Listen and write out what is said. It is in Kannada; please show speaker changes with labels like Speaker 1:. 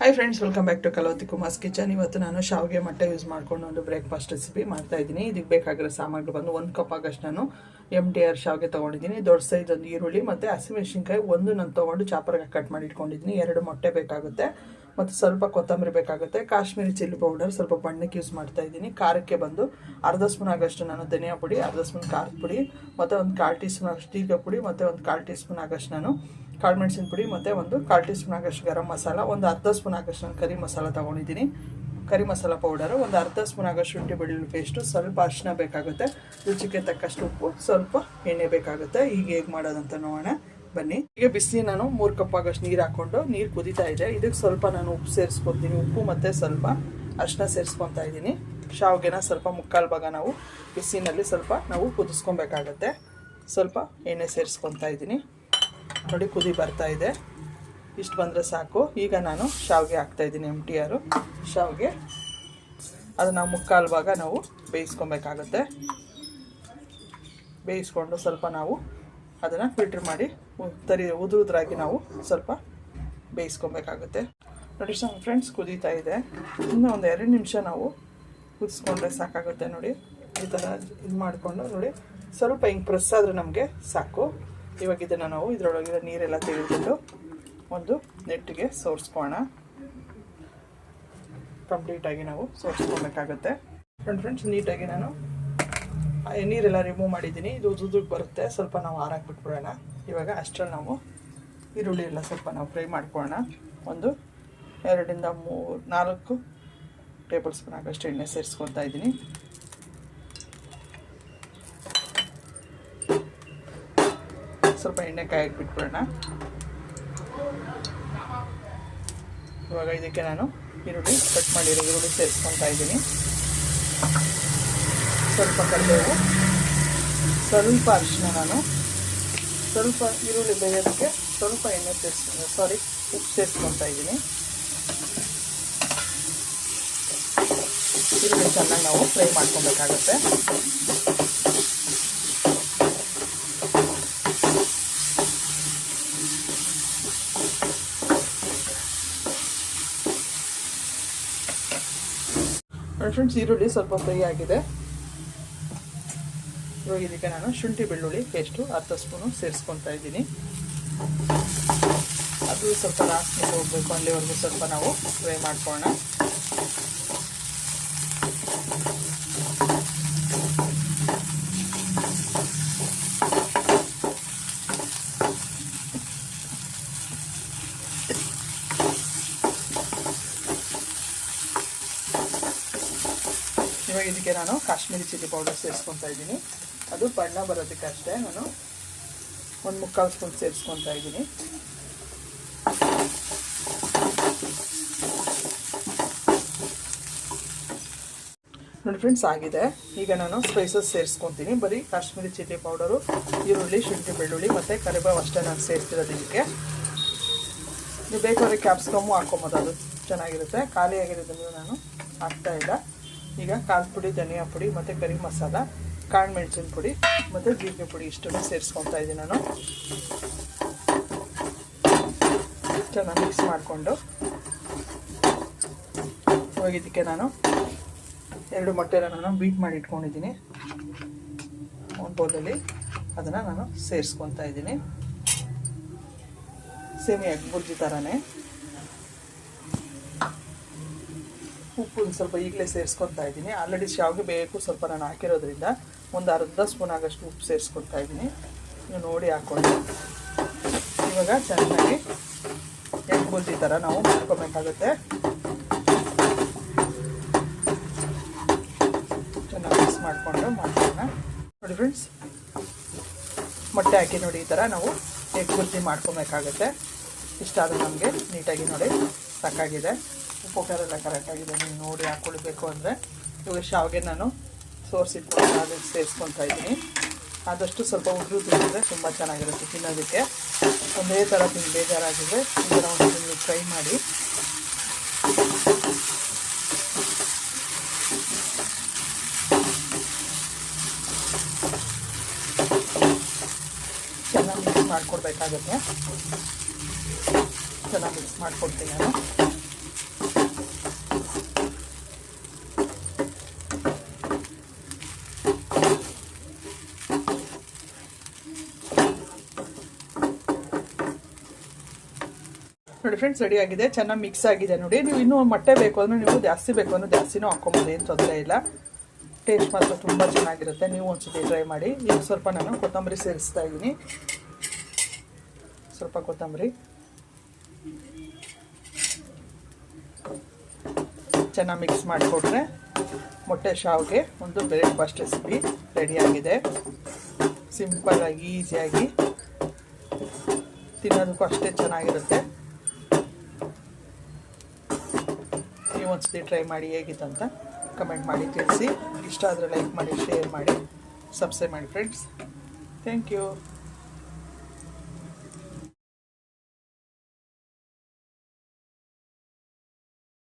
Speaker 1: Hi friends welcome back to Kaloti Kumar's kitchen ಇವತ್ತು ನಾನು ಶಾವಿಗೆ ಮೊಟ್ಟೆ ಯೂಸ್ ಮಾಡ್ಕೊಂಡು ಒಂದು ಬ್ರೇಕ್ಫಾಸ್ಟ್ ರೆಸಿಪಿ ಮಾಡ್ತಾ ಇದ್ದೀನಿ. ಇದಕ್ಕೆ ಬೇಕಾಗಿರೋ ಸಾಮಗ್ರಿ ಬಂದು ಒಂದು ಕಪ್ ಆಗಷ್ಟು ನಾನು ಎಂ ಟಿ ಆರ್ ಶಾವಿಗೆ ತೊಗೊಂಡಿದ್ದೀನಿ. ದೊಡ್ಡ ಸೈಜ್ ಒಂದು ಈರುಳ್ಳಿ ಮತ್ತು ಹಸಿಮೆಣಸಿನ್ಕಾಯಿ ಒಂದು ನಾನು ತೊಗೊಂಡು ಚಾಪರ್ಗೆ ಕಟ್ ಮಾಡಿ ಇಟ್ಕೊಂಡಿದ್ದೀನಿ. ಎರಡು ಮೊಟ್ಟೆ ಬೇಕಾಗುತ್ತೆ ಮತ್ತು ಸ್ವಲ್ಪ ಕೊತ್ತಂಬರಿ ಬೇಕಾಗುತ್ತೆ. ಕಾಶ್ಮೀರಿ ಚಿಲ್ಲಿ ಪೌಡರ್ ಸ್ವಲ್ಪ ಬಣ್ಣಕ್ಕೆ ಯೂಸ್ ಮಾಡ್ತಾ ಇದ್ದೀನಿ. ಖಾರಕ್ಕೆ ಬಂದು ಅರ್ಧ ಸ್ಪೂನ್ ಆಗೋಷ್ಟು ನಾನು ಧನಿಯಾ ಪುಡಿ, ಅರ್ಧ ಸ್ಪೂನ್ ಖಾರದ ಪುಡಿ, ಮತ್ತು ಒಂದು ಕಾಲು ಟೀ ಸ್ಪೂನ್ ಅಷ್ಟು ಪುಡಿ, ಮತ್ತು ಒಂದು ಕಾಲು ಟೀ ಸ್ಪೂನ್ ಆಗಷ್ಟು ನಾನು ಕಾಳು ಮೆಣಸಿನ ಪುಡಿ ಮತ್ತು ಒಂದು ಕಾಲು ಟೀ ಸ್ಪೂನ್ ಆಗಷ್ಟು ಗರಂ ಮಸಾಲ, ಒಂದು ಅರ್ಧ ಸ್ಪೂನ್ ಆಗಷ್ಟು ಕರಿ ಮಸಾಲ ತೊಗೊಂಡಿದ್ದೀನಿ. ಕರಿ ಮಸಾಲ ಪೌಡರು ಒಂದು ಅರ್ಧ ಸ್ಪೂನ್ ಆಗಷ್ಟು ಶುಂಠಿ ಬೆಳ್ಳುಳ್ಳಿ ಪೇಸ್ಟು ಸ್ವಲ್ಪ ಅರಿಶಿನ ಬೇಕಾಗುತ್ತೆ. ರುಚಿಗೆ ತಕ್ಕಷ್ಟು ಉಪ್ಪು, ಸ್ವಲ್ಪ ಎಣ್ಣೆ ಬೇಕಾಗುತ್ತೆ. ಈಗ ಹೇಗೆ ಮಾಡೋದಂತ ನೋಡೋಣ. ಬನ್ನಿ. ಈಗ ಬಿಸಿ ನಾನು ಮೂರು ಕಪ್ ಆಗಷ್ಟು ನೀರು ಹಾಕ್ಕೊಂಡು ನೀರು ಕುದೀತಾ ಇದೆ. ಇದಕ್ಕೆ ಸ್ವಲ್ಪ ನಾನು ಉಪ್ಪು ಸೇರಿಸ್ಕೊತೀನಿ ಉಪ್ಪು ಮತ್ತು ಸ್ವಲ್ಪ ಅರಿಶಿನ ಸೇರಿಸ್ಕೊತಾ ಇದ್ದೀನಿ. ಶಾವಿಗೆನ ಸ್ವಲ್ಪ ಮುಕ್ಕಾಲು ಭಾಗ ನಾವು ಬಿಸಿನಲ್ಲಿ ಸ್ವಲ್ಪ ನಾವು ಕುದಿಸ್ಕೊಬೇಕಾಗತ್ತೆ. ಸ್ವಲ್ಪ ಎಣ್ಣೆ ಸೇರಿಸ್ಕೊತಾ ಇದ್ದೀನಿ. ನೋಡಿ ಕುದಿ ಬರ್ತಾ ಇದೆ. ಇಷ್ಟು ಬಂದರೆ ಸಾಕು. ಈಗ ನಾನು ಶಾವಿಗೆ ಹಾಕ್ತಾಯಿದ್ದೀನಿ ಎಂ ಟಿ ಆರು ಶಾವಿಗೆ. ಅದನ್ನು ಮುಕ್ಕಾಲು ಭಾಗ ನಾವು ಬೇಯಿಸ್ಕೊಬೇಕಾಗತ್ತೆ. ಬೇಯಿಸ್ಕೊಂಡು ಸ್ವಲ್ಪ ನಾವು ಅದನ್ನು ಫಿಲ್ಟ್ರ್ ಮಾಡಿ ತರಿ ಉದುರುದ್ರಾಗಿ ನಾವು ಸ್ವಲ್ಪ ಬೇಯಿಸ್ಕೊಬೇಕಾಗುತ್ತೆ. ನೋಡಿ ಸರ್ ಫ್ರೆಂಡ್ಸ್ ಕುದೀತಾ ಇದೆ. ಇನ್ನೂ ಒಂದು ಎರಡು ನಿಮಿಷ ನಾವು ಕುದಿಸ್ಕೊಂಡ್ರೆ ಸಾಕಾಗುತ್ತೆ ನೋಡಿ. ಈ ಥರ ಇದು ಮಾಡಿಕೊಂಡು ನೋಡಿ. ಸ್ವಲ್ಪ ಹಿಂಗೆ ಪ್ರೆಸ್ ಆದರೆ ನಮಗೆ ಸಾಕು. ಇವಾಗ ಇದನ್ನು ನಾವು ಇದರೊಳಗಿರೋ ನೀರೆಲ್ಲ ತೆಗೆದುಬಿಟ್ಟು ಒಂದು ನೆಟ್ಟಿಗೆ ಸೋರಿಸ್ಕೋಣ ಕಂಪ್ಲೀಟಾಗಿ ನಾವು ಸೋರಿಸ್ಕೊಬೇಕಾಗತ್ತೆ ಫ್ರೆಂಡ್ ಫ್ರೆಂಡ್ಸ್ ನೀಟಾಗಿ ನಾನು ನೀರೆಲ್ಲ ರಿಮೂವ್ ಮಾಡಿದ್ದೀನಿ. ಇದು ಉದ್ದುದ್ದಕ್ಕೆ ಬರುತ್ತೆ. ಸ್ವಲ್ಪ ನಾವು ಆರಾಕ್ಬಿಟ್ಬಿಡೋಣ ಇವಾಗ ಅಷ್ಟರಲ್ಲಿ ನಾವು ಈರುಳ್ಳಿ ಎಲ್ಲ ಸ್ವಲ್ಪ ನಾವು ಫ್ರೈ ಮಾಡ್ಕೊಳ್ಳೋಣ. ಒಂದು ಎರಡರಿಂದ ಮೂರು, ನಾಲ್ಕು ಟೇಬಲ್ ಸ್ಪೂನ್ ಆಗಷ್ಟು ಎಣ್ಣೆ ಸೇರಿಸ್ಕೊತಾ ಇದ್ದೀನಿ. ಸ್ವಲ್ಪ ಎಣ್ಣೆ ಕಾಯಕ್ಕೆ ಬಿಟ್ಬಿಡೋಣ ಇವಾಗ ಇದಕ್ಕೆ ನಾನು ಈರುಳ್ಳಿ ಕಟ್ ಮಾಡಿರೋ ಈರುಳ್ಳಿ ಸೇರಿಸ್ಕೊತಾ ಇದ್ದೀನಿ. ಸ್ವಲ್ಪ ಕಡಿಮೆ ಸ್ವಲ್ಪ ಅರಿಶಿನ ನಾನು. ಸ್ವಲ್ಪ ಈರುಳ್ಳಿ ಬೇಯೋದಕ್ಕೆ ಸ್ವಲ್ಪ ಎಣ್ಣೆ ಸೇರಿಸ್ಕೊಂಡು ಸಾರಿ ಉಪ್ಪು ಸೇರಿಸ್ಕೊತಾ ಇದ್ದೀನಿ. ಈರುಳ್ಳಿ ಚೆನ್ನಾಗಿ ನಾವು ಫ್ರೈ ಮಾಡ್ಕೊಬೇಕಾಗತ್ತೆ. ಫ್ರೆಂಡ್ಸ್ ಈರುಳ್ಳಿ ಸ್ವಲ್ಪ ಫ್ರೈ ಆಗಿದೆ. ಇವಾಗ ಇದಕ್ಕೆ ನಾನು ಶುಂಠಿ ಬೆಳ್ಳುಳ್ಳಿ ಪೇಸ್ಟು ಅರ್ಧ ಸ್ಪೂನು ಸೇರಿಸ್ಕೊತಾ ಇದ್ದೀನಿ. ಅದು ಸ್ವಲ್ಪ ಲಾಸ್ಟ್ ಹೋಗಬೇಕು, ಅಲ್ಲಿವರೆಗೂ ಸ್ವಲ್ಪ ನಾವು ಫ್ರೈ ಮಾಡ್ಕೊಳ್ಳೋಣ. ಇವಾಗ ಇದಕ್ಕೆ ನಾನು ಕಾಶ್ಮೀರಿ ಚಿಲ್ಲಿ ಪೌಡರ್ ಸೇರಿಸ್ಕೊತಾ ಇದ್ದೀನಿ. ಅದು ಬಣ್ಣ ಬರೋದಕ್ಕೆ ಅಷ್ಟೇ ನಾನು ಒಂದು ಮುಕ್ಕಾಲು ಸ್ಪೂನ್ ಸೇರಿಸ್ಕೊತಾ ಇದ್ದೀನಿ. ನೋಡಿ ಫ್ರೆಂಡ್ಸ್ ಆಗಿದೆ. ಈಗ ನಾನು ಸ್ಪೈಸಸ್ ಸೇರಿಸ್ಕೊತೀನಿ. ಬರೀ ಕಾಶ್ಮೀರಿ ಚಿಲ್ಲಿ ಪೌಡರು ಈರುಳ್ಳಿ, ಶುಂಠಿ ಬೆಳ್ಳುಳ್ಳಿ ಮತ್ತು ಕರಿಬೇವು ಅಷ್ಟೇ ನಾನು ಸೇರಿಸ್ತಿರೋದು ಇದಕ್ಕೆ. ನೀವು ಬೇಕಾದ್ರೆ ಕ್ಯಾಪ್ಸಿಕಮ್ಮು ಹಾಕೊಬೋದು. ಅದು ಚೆನ್ನಾಗಿರುತ್ತೆ. ಖಾಲಿ ನಾನು ಹಾಕ್ತಾ ಇಲ್ಲ. ಈಗ ಕಾಲು ಪುಡಿ, ಧನಿಯಾ ಪುಡಿ, ಮತ್ತು ಕರಿ ಮಸಾಲ, ಕಾಳು ಮೆಣಸಿನ ಪುಡಿ, ಮತ್ತು ಜೀರಿಗೆ ಪುಡಿ ಇಷ್ಟನ್ನು ಸೇರಿಸ್ಕೊತಾ ಇದ್ದೀನಿ ನಾನು. ಚೆನ್ನಾಗಿ ಮಿಕ್ಸ್ ಮಾಡಿಕೊಂಡು. ಹೋಗಿದ್ದಕ್ಕೆ ನಾನು ಎರಡು ಮೊಟ್ಟೆನ ನಾನು ಬೀಟ್ ಮಾಡಿ ಇಟ್ಕೊಂಡಿದ್ದೀನಿ. ಒಂದು ಬೌಲಲ್ಲಿ ಅದನ್ನು ನಾನು ಸೇರಿಸ್ಕೊತಾ ಇದ್ದೀನಿ. ಸೇಮಿ ಅಕ್ಕಿ ಬುರ್ಜಿ ಥರನೇ ಉಪ್ಪು ಸ್ವಲ್ಪ ಈಗಲೇ ಸೇರಿಸ್ಕೊತಾ ಇದ್ದೀನಿ. ಆಲ್ರೆಡಿ ಶಾವಿಗೆ ಬೇಕು, ಸ್ವಲ್ಪ ನಾನು ಹಾಕಿರೋದ್ರಿಂದ ಒಂದು ಅರ್ಧ ಸ್ಪೂನ್ ಆಗಷ್ಟು ಉಪ್ಪು ಸೇರಿಸ್ಕೊತಾ ಇದ್ದೀನಿ. ನೀವು ನೋಡಿ ಹಾಕ್ಕೊಂಡು ಇವಾಗ ಚೆನ್ನಾಗಿ ಎಗ್ ಬುರ್ಜಿ ಥರ ನಾವು ಮಾಡ್ಕೊಬೇಕಾಗುತ್ತೆ. ಚೆನ್ನಾಗಿ ಮಿಕ್ಸ್ ಮಾಡಿಕೊಂಡು ಮಾಡ್ಕೊಳ್ಳೋಣ. ನೋಡಿ ಫ್ರೆಂಡ್ಸ್ ಮೊಟ್ಟೆ ಹಾಕಿ ನೋಡಿ ಈ ಥರ ನಾವು ಎಗ್ ಬುರ್ಜಿ ಮಾಡ್ಕೊಬೇಕಾಗತ್ತೆ. ಇಷ್ಟ ಆದರೆ ನಮಗೆ ನೀಟಾಗಿ ನೋಡಿ ಸಾಕಾಗಿದೆ ಉಪ್ಪು ಖಾರ ಎಲ್ಲ ಕರೆಕ್ಟಾಗಿದೆ ನೀವು ನೋಡಿ ಹಾಕ್ಕೊಳ್ಬೇಕು ಅಂದರೆ ಇವಾಗ ಶಾವಿಗೆ ನಾನು ಸೋರಿಸಿಟ್ಕೊಂಡು ಅದಕ್ಕೆ ಸೇರಿಸ್ಕೊತಾ ಇದ್ದೀನಿ. ಆದಷ್ಟು ಸ್ವಲ್ಪ ಉದುರು ತಿಂದರೆ ತುಂಬ ಚೆನ್ನಾಗಿರುತ್ತೆ ತಿನ್ನೋದಕ್ಕೆ. ಒಂದೇ ಥರ ತಿಂದು ಬೇಜಾರಾಗಿದೆ ಈ ಥರ ಒಂದು ನೀವು ಟ್ರೈ ಮಾಡಿ. ಚೆನ್ನಾಗಿ ಮಿಕ್ಸ್ ಮಾಡಿಕೊಡ್ಬೇಕಾಗುತ್ತೆ. ಚೆನ್ನಾಗಿ ಮಿಕ್ಸ್ ಮಾಡಿಕೊಡ್ತೀನಿ ನಾನು. ನೋಡಿ ಫ್ರೆಂಡ್ಸ್ ರೆಡಿ ಆಗಿದೆ. ಚೆನ್ನಾಗಿ ಮಿಕ್ಸ್ ಆಗಿದೆ ನೋಡಿ. ನೀವು ಇನ್ನೂ ಮೊಟ್ಟೆ ಬೇಕು ಅಂದರೆ ನೀವು ಜಾಸ್ತಿ ಬೇಕು ಅಂದರೆ ಜಾಸ್ತಿನೂ ಹಾಕ್ಕೊಬೋದು, ಏನು ತೊಂದರೆ ಇಲ್ಲ. ಟೇಸ್ಟ್ ಮಾತ್ರ ತುಂಬ ಚೆನ್ನಾಗಿರುತ್ತೆ. ನೀವು ಒಂದ್ಸತಿ ಟ್ರೈ ಮಾಡಿ. ಈಗ ಸ್ವಲ್ಪ ನಾನು ಕೊತ್ತಂಬರಿ ಸೇರಿಸ್ತಾ ಇದ್ದೀನಿ. ಸ್ವಲ್ಪ ಕೊತ್ತಂಬರಿ. ಚೆನ್ನಾಗಿ ಮಿಕ್ಸ್ ಮಾಡಿಕೊಟ್ರೆ ಮೊಟ್ಟೆ ಶಾವ್ಗೆ ಒಂದು ಬ್ರೇಕ್ಫಾಸ್ಟ್ ರೆಸಿಪಿ ರೆಡಿಯಾಗಿದೆ ಸಿಂಪಲ್ಲಾಗಿ ಈಸಿಯಾಗಿ ತಿನ್ನೋದಕ್ಕೂ ಅಷ್ಟೇ ಚೆನ್ನಾಗಿರುತ್ತೆ. ನೀವು ಒಂದ್ಸತಿ ಟ್ರೈ ಮಾಡಿ ಹೇಗಿತ್ತು ಅಂತ ಕಮೆಂಟ್ ಮಾಡಿ ತಿಳಿಸಿ. ಇಷ್ಟ ಆದರೆ ಲೈಕ್ ಮಾಡಿ ಶೇರ್ ಮಾಡಿ ಸಬ್ಸ್ಕ್ರೈಬ್ ಮಾಡಿ ಫ್ರೆಂಡ್ಸ್ ಥ್ಯಾಂಕ್ ಯು